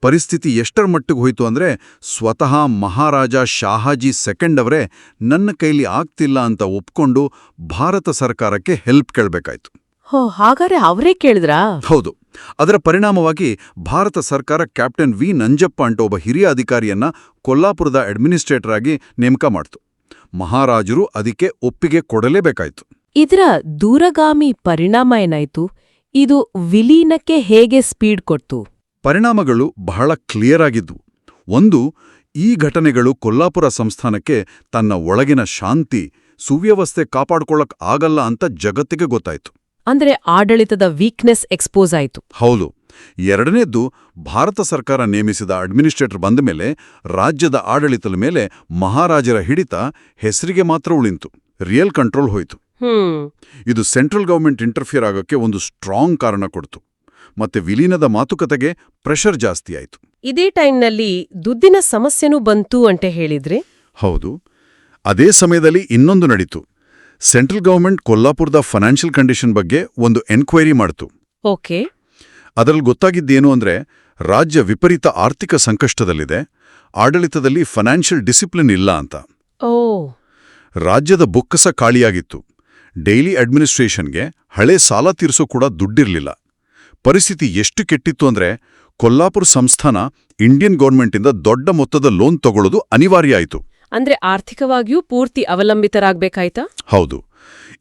ಪರಿಸ್ಥಿತಿ ಎಷ್ಟರ ಮಟ್ಟಿಗೆ ಹೋಯ್ತು ಅಂದ್ರೆ ಸ್ವತಃ ಮಹಾರಾಜ ಶಾಹಾಜಿ ಸೆಕೆಂಡ್ ಅವರೇ ನನ್ನ ಕೈಲಿ ಆಗ್ತಿಲ್ಲ ಅಂತ ಒಪ್ಕೊಂಡು ಭಾರತ ಸರ್ಕಾರಕ್ಕೆ ಹೆಲ್ಪ್ ಕೇಳಬೇಕಾಯ್ತು. ಹೋ ಹಾಗಾದ್ರೆ ಅವರೇ ಕೇಳಿದ್ರಾ? ಹೌದು. ಅದರ ಪರಿಣಾಮವಾಗಿ ಭಾರತ ಸರ್ಕಾರ ಕ್ಯಾಪ್ಟನ್ ವಿ. ನಂಜಪ್ಪ ಅಂತ ಒಬ್ಬ ಹಿರಿಯ ಅಧಿಕಾರಿಯನ್ನ ಕೊಲ್ಲಾಪುರದ ಅಡ್ಮಿನಿಸ್ಟ್ರೇಟರ್ ಆಗಿ ನೇಮಕ ಮಾಡ್ತು. ಮಹಾರಾಜರು ಅದಕ್ಕೆ ಒಪ್ಪಿಗೆ ಕೊಡಲೇಬೇಕಾಯ್ತು. ಇದರ ದೂರಗಾಮಿ ಪರಿಣಾಮ ಏನಾಯ್ತು? ಇದು ವಿಲೀನಕ್ಕೆ ಹೇಗೆ ಸ್ಪೀಡ್ ಕೊಡ್ತು? ಪರಿಣಾಮಗಳು ಬಹಳ ಕ್ಲಿಯರ್ ಆಗಿದ್ವು. ಒಂದು ಈ ಘಟನೆಗಳು ಕೊಲ್ಲಾಪುರ ಸಂಸ್ಥಾನಕ್ಕೆ ತನ್ನ ಒಳಗಿನ ಶಾಂತಿ ಸುವ್ಯವಸ್ಥೆ ಕಾಪಾಡ್ಕೊಳ್ಳಕ್ ಆಗಲ್ಲ ಅಂತ ಜಗತ್ತಿಗೆ ಗೊತ್ತಾಯ್ತು. ಅಂದ್ರೆ ಆಡಳಿತದ ವೀಕ್ನೆಸ್ ಎಕ್ಸ್ಪೋಸ್ ಆಯಿತು. ಹೌದು. ಎರಡನೇದ್ದು ಭಾರತ ಸರ್ಕಾರ ನೇಮಿಸಿದ ಅಡ್ಮಿನಿಸ್ಟ್ರೇಟರ್ ಬಂದ ಮೇಲೆ ರಾಜ್ಯದ ಆಡಳಿತದ ಮೇಲೆ ಮಹಾರಾಜರ ಹಿಡಿತ ಹೆಸರಿಗೆ ಮಾತ್ರ ಉಳಿಂತು. ರಿಯಲ್ ಕಂಟ್ರೋಲ್ ಹೋಯಿತು. ಇದು ಸೆಂಟ್ರಲ್ ಗವರ್ಮೆಂಟ್ ಇಂಟರ್ಫಿಯರ್ ಆಗೋಕ್ಕೆ ಒಂದು ಸ್ಟ್ರಾಂಗ್ ಕಾರಣ ಕೊಡ್ತು. ಮತ್ತೆ ವಿಲೀನದ ಮಾತುಕತೆಗೆ ಪ್ರೆಷರ್ ಜಾಸ್ತಿ ಆಯಿತು. ಇದೇ ಟೈಮ್ನಲ್ಲಿ ದುಡ್ಡಿನ ಸಮಸ್ಯೆನೂ ಬಂತು ಅಂತ ಹೇಳಿದ್ರೆ? ಹೌದು. ಅದೇ ಸಮಯದಲ್ಲಿ ಇನ್ನೊಂದು ನಡೀತು. ಸೆಂಟ್ರಲ್ ಗವರ್ಮೆಂಟ್ ಕೊಲ್ಲಾಪುರದ ಫೈನಾನ್ಷಿಯಲ್ ಕಂಡೀಷನ್ ಬಗ್ಗೆ ಒಂದು ಎನ್ಕ್ವೈರಿ ಮಾಡ್ತು. ಓಕೆ. ಅದರಲ್ಲಿ ಗೊತ್ತಾಗಿದ್ದೇನು ಅಂದ್ರೆ ರಾಜ್ಯ ವಿಪರೀತ ಆರ್ಥಿಕ ಸಂಕಷ್ಟದಲ್ಲಿದೆ ಆಡಳಿತದಲ್ಲಿ ಫೈನಾನ್ಷಿಯಲ್ ಡಿಸಿಪ್ಲಿನ್ ಇಲ್ಲ ಅಂತ. ಓ. ರಾಜ್ಯದ ಬೊಕ್ಕಸ ಖಾಳಿಯಾಗಿತ್ತು ಡೈಲಿ ಅಡ್ಮಿನಿಸ್ಟ್ರೇಷನ್ಗೆ ಹಳೆ ಸಾಲ ತೀರಿಸೋ ಕೂಡ ದುಡ್ಡಿರಲಿಲ್ಲ. ಪರಿಸ್ಥಿತಿ ಎಷ್ಟು ಕೆಟ್ಟಿತ್ತು ಅಂದ್ರೆ ಕೊಲ್ಲಾಪುರ ಸಂಸ್ಥಾನ ಇಂಡಿಯನ್ ಗೌರ್ಮೆಂಟಿಂದ ದೊಡ್ಡ ಮೊತ್ತದ ಲೋನ್ ತಗೊಳ್ಳೋದು ಅನಿವಾರ್ಯ ಆಯಿತು. ಅಂದ್ರೆ ಆರ್ಥಿಕವಾಗಿಯೂ ಪೂರ್ತಿ ಅವಲಂಬಿತರಾಗಬೇಕಾಯ್ತಾ? ಹೌದು.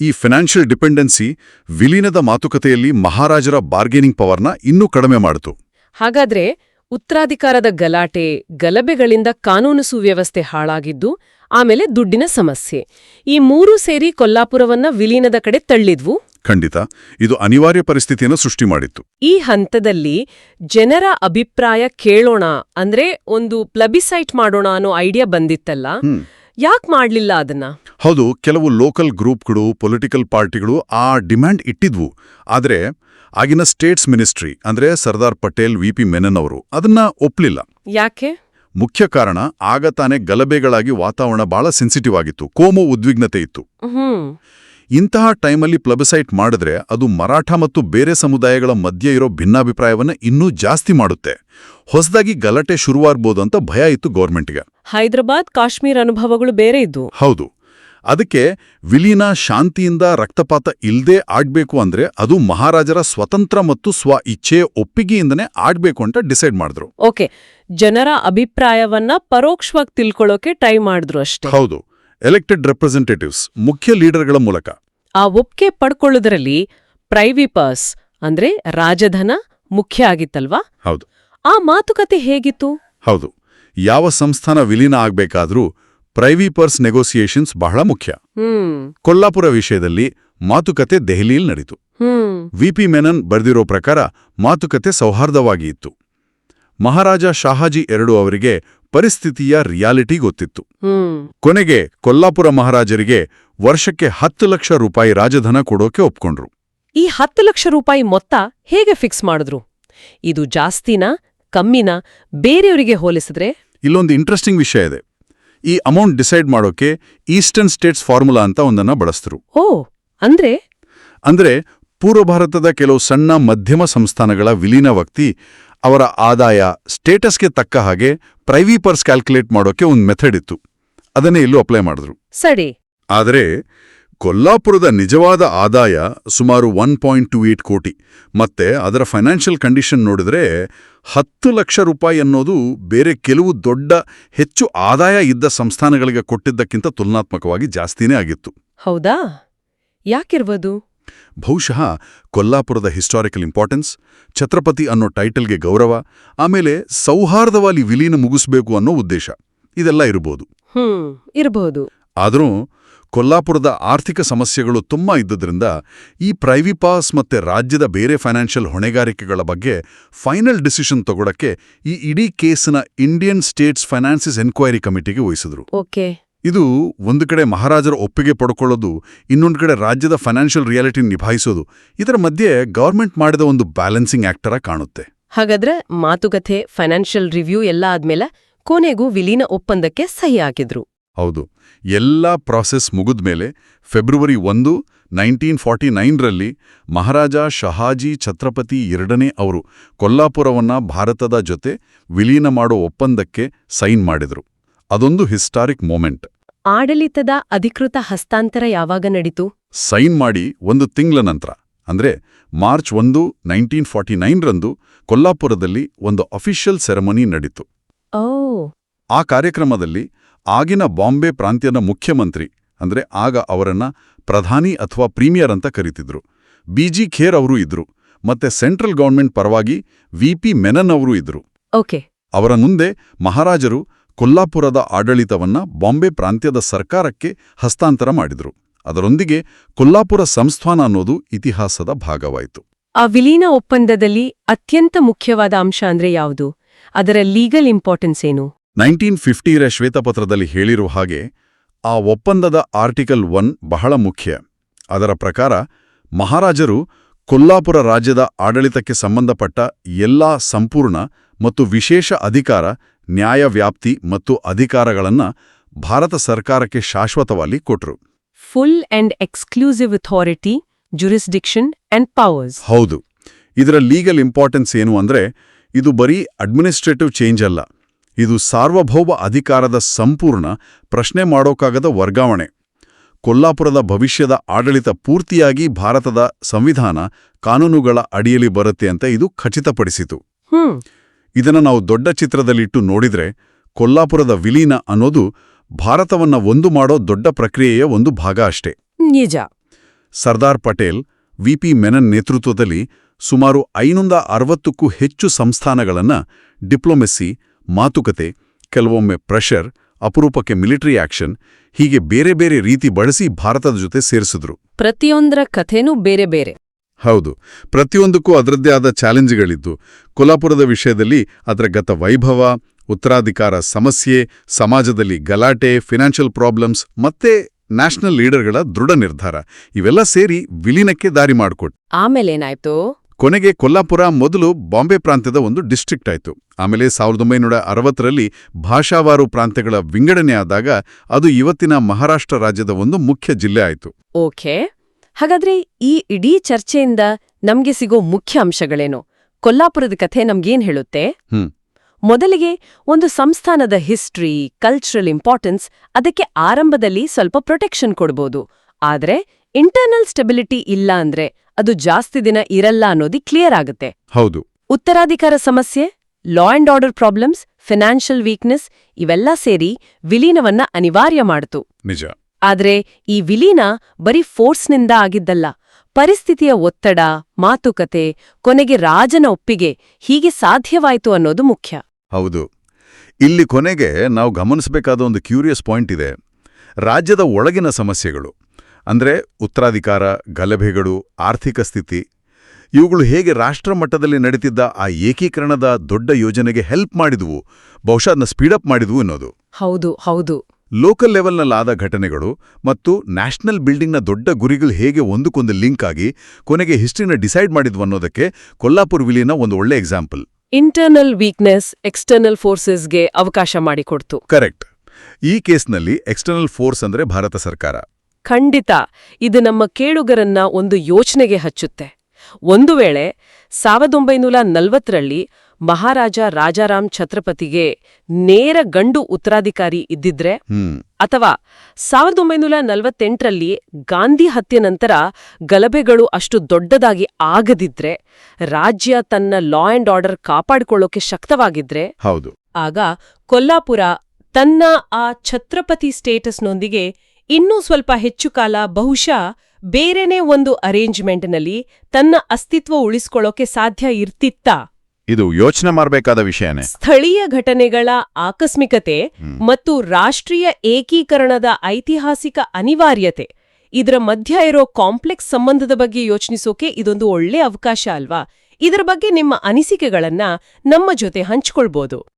ಈ ಫಿನಾನ್ಷಿಯಲ್ ಡಿಪೆಂಡೆನ್ಸಿ ವಿಲೀನದ ಮಾತುಕತೆಯಲ್ಲಿ ಮಹಾರಾಜರ ಬಾರ್ಗೇನಿಂಗ್ ಪವರ್ನ ಇನ್ನೂ ಕಡಿಮೆ ಮಾಡಿತು. ಹಾಗಾದ್ರೆ ಉತ್ತರಾಧಿಕಾರದ ಗಲಾಟೆ ಗಲಭೆಗಳಿಂದ ಕಾನೂನು ಸುವ್ಯವಸ್ಥೆ ಹಾಳಾಗಿದ್ದು ಆಮೇಲೆ ದುಡ್ಡಿನ ಸಮಸ್ಯೆ. ಈ ಮೂರೂ ಸೇರಿ ಕೊಲ್ಲಾಪುರವನ್ನ ವಿಲೀನದ ಕಡೆ ತಳ್ಳಿದ್ವು. ಖಂಡಿತ ಇದು ಅನಿವಾರ್ಯ ಪರಿಸ್ಥಿತಿಯನ್ನು ಸೃಷ್ಟಿ ಮಾಡಿತ್ತು. ಈ ಹಂತದಲ್ಲಿ ಜನರ ಅಭಿಪ್ರಾಯ ಕೇಳೋಣ ಅಂದ್ರೆ ಒಂದು ಪ್ಲಬಿಸೈಟ್ ಮಾಡೋಣ ಅನ್ನೋ ಐಡಿಯಾ ಬಂದಿತ್ತಲ್ಲ? ಯಾಕೆ ಮಾಡಲಿಲ್ಲ ಅದನ್ನ? ಹೌದು ಕೆಲವು ಲೋಕಲ್ ಗ್ರೂಪ್ಗಳು ಪೊಲಿಟಿಕಲ್ ಪಾರ್ಟಿಗಳು ಆ ಡಿಮ್ಯಾಂಡ್ ಇಟ್ಟಿದ್ವು. ಆದರೆ ಆಗಿನ ಸ್ಟೇಟ್ಸ್ ಮಿನಿಸ್ಟ್ರಿ ಅಂದ್ರೆ ಸರ್ದಾರ್ ಪಟೇಲ್ ವಿ ಪಿ ಮೆನನ್ ಅವರು ಅದನ್ನ ಒಪ್ಲಿಲ್ಲ. ಯಾಕೆ? ಮುಖ್ಯ ಕಾರಣ ಆಗ ತಾನೇ ಗಲಭೆಗಳಾಗಿ ವಾತಾವರಣ ಬಹಳ ಸೆನ್ಸಿಟಿವ್ ಆಗಿತ್ತು. ಕೋಮು ಉದ್ವಿಗ್ನತೆ ಇತ್ತು. ಇಂತಹ ಟೈಮಲ್ಲಿ ಪ್ಲಬಿಸೈಟ್ ಮಾಡಿದ್ರೆ ಅದು ಮರಾಠ ಮತ್ತು ಬೇರೆ ಸಮುದಾಯಗಳ ಮಧ್ಯೆ ಇರೋ ಭಿನ್ನಾಭಿಪ್ರಾಯವನ್ನ ಇನ್ನೂ ಜಾಸ್ತಿ ಮಾಡುತ್ತೆ. ಹೊಸದಾಗಿ ಗಲಾಟೆ ಶುರುವಾಗಬಹುದು ಅಂತ ಭಯ ಇತ್ತು ಗೌರ್ಮೆಂಟ್ಗೆ. ಹೈದರಾಬಾದ್ ಕಾಶ್ಮೀರ ಅನುಭವಗಳು ಬೇರೆ ಇದ್ವು. ಹೌದು. ಅದಕ್ಕೆ ವಿಲೀನ ಶಾಂತಿಯಿಂದ ರಕ್ತಪಾತ ಇಲ್ಲದೆ ಆಡ್ಬೇಕು ಅಂದ್ರೆ ಅದು ಮಹಾರಾಜರ ಸ್ವತಂತ್ರ ಮತ್ತು ಸ್ವ ಇಚ್ಛೆಯ ಒಪ್ಪಿಗೆಯಿಂದನೇ ಆಡ್ಬೇಕು ಅಂತ ಡಿಸೈಡ್ ಮಾಡಿದ್ರು. ಓಕೆ. ಜನರ ಅಭಿಪ್ರಾಯವನ್ನ ಪರೋಕ್ಷವಾಗಿ ತಿಳ್ಕೊಳ್ಳೋಕೆ ಟ್ರೈ ಮಾಡಿದ್ರು ಅಷ್ಟೇ. ಹೌದು. ಎಲೆಕ್ಟೆಡ್ ರೆಪ್ರೆಸೆಂಟೇಟಿವ್ಸ್ ಮುಖ್ಯ ಲೀಡರ್ಗಳ ಮೂಲಕ. ಆ ಒಪ್ಪಿಗೆ ಪಡ್ಕೊಳ್ಳೋದ್ರಲ್ಲಿ ಪ್ರೈವಿಪರ್ಸ್ ಅಂದ್ರೆ ರಾಜಧನ ಮುಖ್ಯ ಆಗಿತ್ತಲ್ವಾ? ಹೌದು. ಆ ಮಾತುಕತೆ ಹೇಗಿತ್ತು? ಹೌದು. ಯಾವ ಸಂಸ್ಥಾನ ವಿಲೀನ ಆಗ್ಬೇಕಾದ್ರೂ ಪ್ರೈವಿಪರ್ಸ್ ನೆಗೋಸಿಯೇಷನ್ಸ್ ಬಹಳ ಮುಖ್ಯ. ಕೊಲ್ಲಾಪುರ ವಿಷಯದಲ್ಲಿ ಮಾತುಕತೆ ದೆಹಲಿಯಲ್ಲಿ ನಡೀತು. ವಿಪಿ ಮೆನನ್ ಬರೆದಿರೋ ಪ್ರಕಾರ ಮಾತುಕತೆ ಸೌಹಾರ್ದವಾಗಿ ಇತ್ತು. ಮಹಾರಾಜ ಶಾಹಾಜಿ ಎರಡು ಅವರಿಗೆ ಪರಿಸ್ಥಿತಿಯ ರಿಯಾಲಿಟಿ ಗೊತ್ತಿತ್ತು. ಕೊನೆಗೆ ಕೊಲ್ಲಾಪುರ ಮಹಾರಾಜರಿಗೆ ವರ್ಷಕ್ಕೆ ಹತ್ತು ಲಕ್ಷ ರೂಪಾಯಿ ರಾಜಧನ ಕೊಡೋಕೆ ಒಪ್ಕೊಂಡ್ರು. ಈ ಹತ್ತು ಲಕ್ಷ ರೂಪಾಯಿ ಮೊತ್ತ ಹೇಗೆ ಫಿಕ್ಸ್ ಮಾಡಿದ್ರು? ಇದು ಜಾಸ್ತಿನಾ ಕಮ್ಮಿನ ಬೇರೆಯವರಿಗೆ ಹೋಲಿಸಿದ್ರೆ? ಇಲ್ಲೊಂದು ಇಂಟ್ರೆಸ್ಟಿಂಗ್ ವಿಷಯ ಇದೆ. ಈ ಅಮೌಂಟ್ ಡಿಸೈಡ್ ಮಾಡೋಕೆ ಈಸ್ಟರ್ನ್ ಸ್ಟೇಟ್ಸ್ ಫಾರ್ಮುಲಾ ಅಂತ ಒಂದನ್ನ ಬಳಸ್ತರು ಓ ಅಂದ್ರೆ? ಅಂದ್ರೆ ಪೂರ್ವ ಭಾರತದ ಕೆಲವು ಸಣ್ಣ ಮಧ್ಯಮ ಸಂಸ್ಥಾನಗಳ ವಿಲೀನ ವ್ಯಕ್ತಿ ಅವರ ಆದಾಯ ಸ್ಟೇಟಸ್ಗೆ ತಕ್ಕ ಹಾಗೆ ಪ್ರೈವಿಪರ್ಸ್ ಕ್ಯಾಲ್ಕುಲೇಟ್ ಮಾಡೋಕೆ ಒಂದು ಮೆಥಡ್ ಇತ್ತು. ಅದನ್ನೇ ಇಲ್ಲೂ ಅಪ್ಲೈ ಮಾಡಿದ್ರು. ಸರಿ. ಆದರೆ ಕೊಲ್ಲಾಪುರದ ನಿಜವಾದ ಆದಾಯ ಸುಮಾರು ಒನ್ ಪಾಯಿಂಟ್ ಟು ಏಟ್ ಕೋಟಿ. ಮತ್ತೆ ಅದರ ಫೈನಾನ್ಷಿಯಲ್ ಕಂಡೀಷನ್ ನೋಡಿದ್ರೆ ಹತ್ತು ಲಕ್ಷ ರೂಪಾಯಿ ಅನ್ನೋದು ಬೇರೆ ಕೆಲವು ದೊಡ್ಡ ಹೆಚ್ಚು ಆದಾಯ ಇದ್ದ ಸಂಸ್ಥಾನಗಳಿಗೆ ಕೊಟ್ಟಿದ್ದಕ್ಕಿಂತ ತುಲನಾತ್ಮಕವಾಗಿ ಜಾಸ್ತಿನೇ ಆಗಿತ್ತು. ಹೌದಾ? ಯಾಕಿರ್ಬೋದು ಬಹುಶಃ ಕೊಲ್ಲಾಪುರದ ಹಿಸ್ಟಾರಿಕಲ್ ಇಂಪಾರ್ಟೆನ್ಸ್ ಛತ್ರಪತಿ ಅನ್ನೋ ಟೈಟಲ್ಗೆ ಗೌರವ ಆಮೇಲೆ ಸೌಹಾರ್ದವಾಗಿ ವಿಲೀನ ಮುಗಿಸ್ಬೇಕು ಅನ್ನೋ ಉದ್ದೇಶ. ಇದೆಲ್ಲ ಇರಬಹುದು ಇರಬಹುದು ಆದರೂ ಕೊಲ್ಲಾಪುರದ ಆರ್ಥಿಕ ಸಮಸ್ಯೆಗಳು ತುಂಬಾ ಇದ್ದುದರಿಂದ ಈ ಪ್ರೈವಿಪಾಸ್ ಮತ್ತೆ ರಾಜ್ಯದ ಬೇರೆ ಫೈನಾನ್ಷಿಯಲ್ ಹೊಣೆಗಾರಿಕೆಗಳ ಬಗ್ಗೆ ಫೈನಲ್ ಡಿಸಿಷನ್ ತಗೊಳಕ್ಕೆ ಈ ಇಡೀ ಕೇಸ್ನ ಇಂಡಿಯನ್ ಸ್ಟೇಟ್ಸ್ ಫೈನಾನ್ಸಿಸ್ ಎನ್ಕ್ವೈರಿ ಕಮಿಟಿಗೆ ವಹಿಸಿದ್ರು. ಓಕೆ. ಇದು ಒಂದು ಕಡೆ ಮಹಾರಾಜರ ಒಪ್ಪಿಗೆ ಪಡ್ಕೊಳ್ಳೋದು ಇನ್ನೊಂದು ಕಡೆ ರಾಜ್ಯದ ಫೈನಾನ್ಷಿಯಲ್ ರಿಯಾಲಿಟಿ ನಿಭಾಯಿಸೋದು. ಇದರ ಮಧ್ಯೆ ಗವರ್ಮೆಂಟ್ ಮಾಡಿದ ಒಂದು ಬ್ಯಾಲೆನ್ಸಿಂಗ್ ಆಕ್ಟರ ಕಾಣುತ್ತೆ. ಹಾಗಾದ್ರೆ ಮಾತುಕತೆ ಫೈನಾನ್ಷಿಯಲ್ ರಿವ್ಯೂ ಎಲ್ಲ ಆದ್ಮೇಲೆ ಕೊನೆಗೂ ವಿಲೀನ ಒಪ್ಪಂದಕ್ಕೆ ಸಹಿ ಹಾಕಿದ್ರು ಹೌದು. ಎಲ್ಲ ಪ್ರಾಸೆಸ್ ಮುಗಿದ್ಮೇಲೆ ಫೆಬ್ರವರಿ ಒಂದು ನೈನ್ಟೀನ್ ಫಾರ್ಟಿ ನೈನ್ರಲ್ಲಿ ಮಹಾರಾಜ ಶಹಾಜಿ ಛತ್ರಪತಿ ಎರಡನೇ ಅವರು ಕೊಲ್ಲಾಪುರವನ್ನ ಭಾರತದ ಜೊತೆ ವಿಲೀನ ಮಾಡೋ ಒಪ್ಪಂದಕ್ಕೆ ಸೈನ್ ಮಾಡಿದ್ರು. ಅದೊಂದು ಹಿಸ್ಟಾರಿಕ್ ಮೂಮೆಂಟ್ ಆಡಳಿತದ ಅಧಿಕೃತ ಹಸ್ತಾಂತರ ಯಾವಾಗ ನಡೀತು? ಸೈನ್ ಮಾಡಿ ಒಂದು ತಿಂಗಳ ನಂತರ. ಅಂದ್ರೆ ಮಾರ್ಚ್ ಒಂದು ನೈನ್ಟೀನ್ ಫಾರ್ಟಿ ನೈನ್ರಂದು ಕೊಲ್ಲಾಪುರದಲ್ಲಿ ಒಂದು ಅಫಿಷಿಯಲ್ ಸೆರೆಮನಿ ನಡೀತು. ಓ. ಆ ಕಾರ್ಯಕ್ರಮದಲ್ಲಿ ಆಗಿನ ಬಾಂಬೆ ಪ್ರಾಂತ್ಯದ ಮುಖ್ಯಮಂತ್ರಿ ಅಂದ್ರೆ ಆಗ ಅವರನ್ನ ಪ್ರಧಾನಿ ಅಥವಾ ಪ್ರೀಮಿಯರ್ ಅಂತ ಕರೀತಿದ್ರು. ಬಿಜಿ ಖೇರ್ ಅವರು ಇದ್ರು ಮತ್ತೆ ಸೆಂಟ್ರಲ್ ಗೌರ್ಮೆಂಟ್ ಪರವಾಗಿ ವಿ ಪಿ ಮೆನನ್ ಅವರು ಇದ್ರು. ಓಕೆ. ಅವರ ಮುಂದೆ ಮಹಾರಾಜರು ಕೊಲ್ಲಾಪುರದ ಆಡಳಿತವನ್ನ ಬಾಂಬೆ ಪ್ರಾಂತ್ಯದ ಸರ್ಕಾರಕ್ಕೆ ಹಸ್ತಾಂತರ ಮಾಡಿದ್ರು. ಅದರೊಂದಿಗೆ ಕೊಲ್ಲಾಪುರ ಸಂಸ್ಥಾನ ಅನ್ನೋದು ಇತಿಹಾಸದ ಭಾಗವಾಯಿತು. ಆ ವಿಲೀನ ಒಪ್ಪಂದದಲ್ಲಿ ಅತ್ಯಂತ ಮುಖ್ಯವಾದ ಅಂಶ ಅಂದ್ರೆ ಯಾವುದು? ಅದರ ಲೀಗಲ್ ಇಂಪಾರ್ಟೆನ್ಸ್ ಏನು? ನೈನ್ಟೀನ್ ಫಿಫ್ಟಿರ ಶ್ವೇತಪತ್ರದಲ್ಲಿ ಹೇಳಿರುವ ಹಾಗೆ ಆ ಒಪ್ಪಂದದ ಆರ್ಟಿಕಲ್ ಒನ್ ಬಹಳ ಮುಖ್ಯ. ಅದರ ಪ್ರಕಾರ ಮಹಾರಾಜರು ಕೊಲ್ಲಾಪುರ ರಾಜ್ಯದ ಆಡಳಿತಕ್ಕೆ ಸಂಬಂಧಪಟ್ಟ ಎಲ್ಲಾ ಸಂಪೂರ್ಣ ಮತ್ತು ವಿಶೇಷ ಅಧಿಕಾರ ನ್ಯಾಯವ್ಯಾಪ್ತಿ ಮತ್ತು ಅಧಿಕಾರಗಳನ್ನ ಭಾರತ ಸರ್ಕಾರಕ್ಕೆ ಶಾಶ್ವತವಾಗಿ ಕೊಟ್ರು. Full and exclusive authority jurisdiction and powers ಹೌದು. ಇದರ ಲೀಗಲ್ ಇಂಪಾರ್ಟೆನ್ಸ್ ಏನು ಅಂದ್ರೆ ಇದು ಬರೀ ಅಡ್ಮಿನಿಸ್ಟ್ರೇಟಿವ್ ಚೇಂಜ್ ಅಲ್ಲ. ಇದು ಸಾರ್ವಭೌಮ ಅಧಿಕಾರದ ಸಂಪೂರ್ಣ ಪ್ರಶ್ನೆ ಮಾಡೋಕ್ಕಾಗದ ವರ್ಗಾವಣೆ. ಕೊಲ್ಲಾಪುರದ ಭವಿಷ್ಯದ ಆಡಳಿತ ಪೂರ್ತಿಯಾಗಿ ಭಾರತದ ಸಂವಿಧಾನ ಕಾನೂನುಗಳ ಅಡಿಯಲ್ಲಿ ಬರುತ್ತೆ ಅಂತ ಇದು ಖಚಿತಪಡಿಸಿತು. ಇದನ್ನ ನಾವು ದೊಡ್ಡ ಚಿತ್ರದಲ್ಲಿಟ್ಟು ನೋಡಿದ್ರೆ ಕೊಲ್ಲಾಪುರದ ವಿಲೀನ ಅನ್ನೋದು ಭಾರತವನ್ನ ಒಂದು ಮಾಡೋ ದೊಡ್ಡ ಪ್ರಕ್ರಿಯೆಯ ಒಂದು ಭಾಗ ಅಷ್ಟೇ. ನಿಜ. ಸರ್ದಾರ್ ಪಟೇಲ್ ವಿಪಿ ಮೆನನ್ ನೇತೃತ್ವದಲ್ಲಿ ಸುಮಾರು ಐನೂರ ಅರವತ್ತಕ್ಕೂ ಹೆಚ್ಚು ಸಂಸ್ಥಾನಗಳನ್ನ ಡಿಪ್ಲೊಮೆಸಿ ಮಾತುಕತೆ ಕೆಲವೊಮ್ಮೆ ಪ್ರೆಷರ್ ಅಪರೂಪಕ್ಕೆ ಮಿಲಿಟರಿ ಆಕ್ಷನ್ ಹೀಗೆ ಬೇರೆ ಬೇರೆ ರೀತಿ ಬಳಸಿ ಭಾರತದ ಜೊತೆ ಸೇರಿಸಿದ್ರು. ಪ್ರತಿಯೊಂದರ ಕಥೆನೂ ಬೇರೆ ಬೇರೆ. ಹೌದು ಪ್ರತಿಯೊಂದಕ್ಕೂ ಅದರದ್ದೇ ಆದ ಚಾಲೆಂಜ್ಗಳಿದ್ದು. ಕೊಲ್ಲಾಪುರದ ವಿಷಯದಲ್ಲಿ ಅದರ ಗತ ವೈಭವ ಉತ್ತರಾಧಿಕಾರ ಸಮಸ್ಯೆ ಸಮಾಜದಲ್ಲಿ ಗಲಾಟೆ ಫಿನಾನ್ಷಿಯಲ್ ಪ್ರಾಬ್ಲಮ್ಸ್ ಮತ್ತೆ ನ್ಯಾಷನಲ್ ಲೀಡರ್ಗಳ ದೃಢ ನಿರ್ಧಾರ. ಇವೆಲ್ಲ ಸೇರಿ ವಿಲೀನಕ್ಕೆ ದಾರಿ ಮಾಡಿಕೊಟ್ಟು ಆಮೇಲೇನಾಯ್ತು ಕೊನೆಗೆ ಕೊಲ್ಲಾಪುರ ಮೊದಲು ಬಾಂಬೆ ಪ್ರಾಂತ್ಯದ ಒಂದು ಡಿಸ್ಟ್ರಿಕ್ಟ್ ಆಯಿತು. ಆಮೇಲೆ ಸಾವಿರದ ಒಂಬೈನೂರ ಅರವತ್ತರಲ್ಲಿ ಭಾಷಾವಾರು ಪ್ರಾಂತ್ಯಗಳ ವಿಂಗಡಣೆ ಆದಾಗ ಅದು ಇವತ್ತಿನ ಮಹಾರಾಷ್ಟ್ರ ರಾಜ್ಯದ ಒಂದು ಮುಖ್ಯ ಜಿಲ್ಲೆ ಆಯಿತು. ಓಕೆ. ಹಾಗಾದ್ರೆ ಈ ಇಡೀ ಚರ್ಚೆಯಿಂದ ನಮ್ಗೆ ಸಿಗೋ ಮುಖ್ಯ ಅಂಶಗಳೇನು? ಕೊಲ್ಲಾಪುರದ ಕಥೆ ನಮ್ಗೇನ್ ಹೇಳುತ್ತೆ. ಮೊದಲಿಗೆ ಒಂದು ಸಂಸ್ಥಾನದ ಹಿಸ್ಟ್ರಿ ಕಲ್ಚರಲ್ ಇಂಪಾರ್ಟೆನ್ಸ್ ಅದಕ್ಕೆ ಆರಂಭದಲ್ಲಿ ಸ್ವಲ್ಪ ಪ್ರೊಟೆಕ್ಷನ್ ಕೊಡ್ಬೋದು. ಆದ್ರೆ ಇಂಟರ್ನಲ್ ಸ್ಟೆಬಿಲಿಟಿ ಇಲ್ಲ ಅಂದ್ರೆ ಅದು ಜಾಸ್ತಿ ದಿನ ಇರಲ್ಲ ಅನ್ನೋದು ಕ್ಲಿಯರ್ ಆಗುತ್ತೆ. ಹೌದು. ಉತ್ತರಾಧಿಕಾರ ಸಮಸ್ಯೆ law and order problems financial weakness ಇವೆಲ್ಲ ಸೇರಿ ವಿಲೀನವನ್ನ ಅನಿವಾರ್ಯ ಮಾಡಿತು. ನಿಜ. ಆದ್ರೆ ಈ ವಿಲೀನ ಬರೀ ಫೋರ್ಸ್ನಿಂದ ಆಗಿದ್ದಲ್ಲ. ಪರಿಸ್ಥಿತಿಯ ಒತ್ತಡ ಮಾತುಕತೆ ಕೊನೆಗೆ ರಾಜನ ಒಪ್ಪಿಗೆ ಹೀಗೆ ಸಾಧ್ಯವಾಯಿತು ಅನ್ನೋದು ಮುಖ್ಯ. ಹೌದು. ಇಲ್ಲಿ ಕೊನೆಗೆ ನಾವು ಗಮನಿಸಬೇಕಾದ ಒಂದು ಕ್ಯೂರಿಯಸ್ ಪಾಯಿಂಟ್ ಇದೆ. ರಾಜ್ಯದ ಒಳಗಿನ ಸಮಸ್ಯೆಗಳು ಅಂದ್ರೆ ಉತ್ತರಾಧಿಕಾರ ಗಲಭೆಗಳು ಆರ್ಥಿಕ ಸ್ಥಿತಿ ಇವುಗಳು ಹೇಗೆ ರಾಷ್ಟ್ರ ಮಟ್ಟದಲ್ಲಿ ನಡೀತಿದ್ದ ಆ ಏಕೀಕರಣದ ದೊಡ್ಡ ಯೋಜನೆಗೆ ಹೆಲ್ಪ್ ಮಾಡಿದವು ಬಹುಶಃ ಅದನ್ನ ಸ್ಪೀಡಪ್ ಮಾಡಿದವು ಅನ್ನೋದು. ಹೌದು ಹೌದು. ಲೋಕಲ್ ಲೆವೆಲ್ನಲ್ಲಾದ ಘಟನೆಗಳು ಮತ್ತು ನ್ಯಾಷನಲ್ ಬಿಲ್ಡಿಂಗ್ನ ದೊಡ್ಡ ಗುರಿಗಳು ಹೇಗೆ ಒಂದಕ್ಕೊಂದು ಲಿಂಕ್ ಆಗಿ ಕೊನೆಗೆ ಹಿಸ್ಟ್ರಿನ ಡಿಸೈಡ್ ಮಾಡಿದ್ವು ಅನ್ನೋದಕ್ಕೆ ಕೊಲ್ಲಾಪುರ್ ವಿಲಿನ ಒಂದು ಒಳ್ಳೆ ಎಕ್ಸಾಂಪಲ್. ಇಂಟರ್ನಲ್ ವೀಕ್ನೆಸ್ ಎಕ್ಸ್ಟರ್ನಲ್ ಫೋರ್ಸಸ್ಗೆ ಅವಕಾಶ ಮಾಡಿಕೊಡ್ತು. ಕರೆಕ್ಟ್. ಈ ಕೇಸ್ನಲ್ಲಿ ಎಕ್ಸ್ಟರ್ನಲ್ ಫೋರ್ಸ್ ಅಂದ್ರೆ ಭಾರತ ಸರ್ಕಾರ. ಖಂಡಿತ. ಇದು ನಮ್ಮ ಕೇಳುಗರನ್ನ ಒಂದು ಯೋಚನೆಗೆ ಹಚ್ಚುತ್ತೆ. ಒಂದು ವೇಳೆ ಸಾವಿರದ ಒಂಬೈನೂರ ನಲ್ವತ್ತರಲ್ಲಿ ಮಹಾರಾಜ ರಾಜಾರಾಮ್ ಛತ್ರಪತಿಗೆ ನೇರ ಗಂಡು ಉತ್ತರಾಧಿಕಾರಿ ಇದ್ದಿದ್ರೆ ಅಥವಾ ಸಾವಿರದ ಒಂಬೈನೂರ ನಲವತ್ತೆಂಟರಲ್ಲಿ ಗಾಂಧಿ ಹತ್ಯೆ ನಂತರ ಗಲಭೆಗಳು ಅಷ್ಟು ದೊಡ್ಡದಾಗಿ ಆಗದಿದ್ರೆ ರಾಜ್ಯ ತನ್ನ ಲಾ ಅಂಡ್ ಆರ್ಡರ್ ಕಾಪಾಡಿಕೊಳ್ಳೋಕೆ ಶಕ್ತವಾಗಿದ್ರೆ ಹೌದು. ಆಗ ಕೊಲ್ಲಾಪುರ ತನ್ನ ಆ ಛತ್ರಪತಿ ಸ್ಟೇಟಸ್ನೊಂದಿಗೆ ಇನ್ನೂ ಸ್ವಲ್ಪ ಹೆಚ್ಚು ಕಾಲ ಬಹುಶಃ ಬೇರೆನೇ ಒಂದು ಅರೇಂಜ್ಮೆಂಟ್ನಲ್ಲಿ ತನ್ನ ಅಸ್ತಿತ್ವ ಉಳಿಸ್ಕೊಳ್ಳೋಕೆ ಸಾಧ್ಯ ಇರ್ತಿತ್ತಾ? ಇದು ಯೋಚನೆ ಮಾಡಬೇಕಾದ ವಿಷಯನೇ. ಸ್ಥಳೀಯ ಘಟನೆಗಳ ಆಕಸ್ಮಿಕತೆ ಮತ್ತು ರಾಷ್ಟ್ರೀಯ ಏಕೀಕರಣದ ಐತಿಹಾಸಿಕ ಅನಿವಾರ್ಯತೆ. ಇದರ ಮಧ್ಯ ಇರೋ ಕಾಂಪ್ಲೆಕ್ಸ್ ಸಂಬಂಧದ ಬಗ್ಗೆ ಯೋಚಿಸೋಕೆ ಇದೊಂದು ಒಳ್ಳೆ ಅವಕಾಶ ಅಲ್ವಾ? ಇದರ ಬಗ್ಗೆ ನಿಮ್ಮ ಅನಿಸಿಕೆಗಳನ್ನ ನಮ್ಮ ಜೊತೆ ಹಂಚ್ಕೊಳ್ಬೋದು.